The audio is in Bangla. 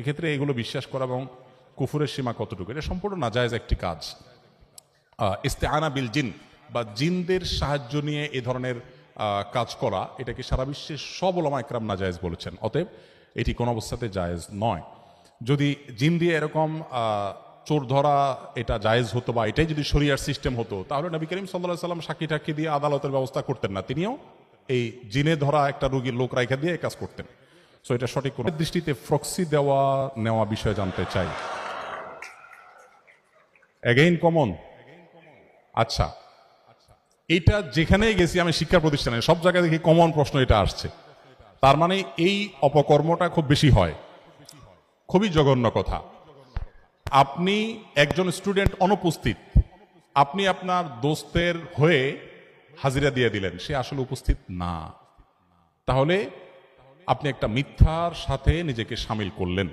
এক্ষেত্রে এগুলো বিশ্বাস করা এবং কুফুরের সীমা কতটুকু? এটা সম্পূর্ণ নাজায়জ একটি কাজ। ইস্তেআনা বিল জিন বা জিনদের সাহায্য নিয়ে এ ধরনের কাজ করা, এটাকে সারা বিশ্বের সব ওলামা একরাম নাজায়েজ বলেছেন। অতএব এটি কোনো অবস্থাতে জায়েজ নয়। যদি জিন দিয়ে এরকম চোর ধরা এটা জায়েজ হতো বা এটাই যদি শরিয়ার সিস্টেম হতো, তাহলে নবী করিম সাল্লাহ সাল্লাম সাক্ষী টাক্ষী দিয়ে আদালতের ব্যবস্থা করতেন না। তিনিও এই জিনে ধরা একটা রুগীর লোক রাইখা দিয়ে কাজ করতেন। সো এটা সঠিক কোনো দৃষ্টিতে ফ্রক্সি দেওয়া, নেওয়া বিষয়ে জানতে চাই। অ্যাগেইন কমন আচ্ছা। এটা যেখানেই গেছি আমি শিক্ষা প্রতিষ্ঠানে, সব জায়গায় দেখি কমন প্রশ্ন এটা আসছে। তার মানে এই অপকর্মটা খুব বেশি হয়। খুবই জঘন্য কথা। আপনি একজন স্টুডেন্ট অনুপস্থিত। আপনি আপনার দোস্তের হয়ে হাজিরা দিয়ে দিলেন। সে আসলে উপস্থিত না। তাহলে আপনি একটা মিথ্যার সাথে নিজেকে সামিল করলেন।